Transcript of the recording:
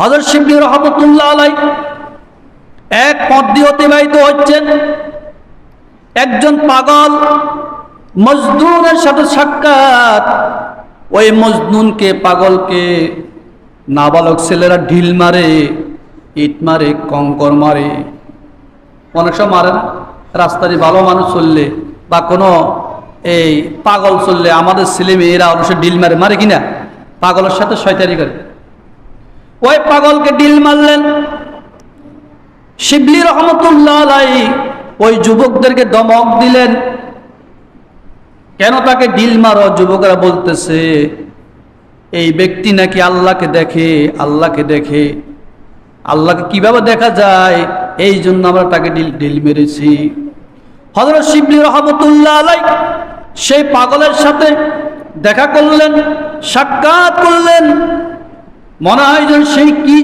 হজর শিবলি রহমতুল্লাহ আলাই এক পথ দিয়ে অতিবাহিত হচ্ছেন। একজন পাগল মজদুরের সাথে সাক্ষাৎ। ওই মজনুনকে, পাগলকে নাবালক ছেলেরা ঢিল মারে, ইট মারে, কঙ্কর মারে। অনেক সময় মারে না, রাস্তায় ভালো মানুষ চললে বা কোনো এই পাগল চললে আমাদের ছেলে মেয়েরা অবশ্যই ডিল মারে মারে কিনা? পাগলের সাথে শয়তানি করে। ওই পাগলকে ডিল মারলেন। শিবলি রহমতুল্লাহ আলাই ওই যুবকদেরকে দমক দিলেন। কেন তাকে ডিল মারো? যুবকরা বলতেছে, এই ব্যক্তি নাকি আল্লাহকে দেখে আল্লাহকে দেখে। আল্লাহকে কীভাবে দেখা যায়? এই জন্য আমরা তাকে ডিল ডিল মেরেছি। হজরত শিবলি রহমতুল্লাহ আলাই সেই পাগলের সাথে দেখা করলেন, সাক্ষাৎ করলেন। মনে হয় যেন সেই কি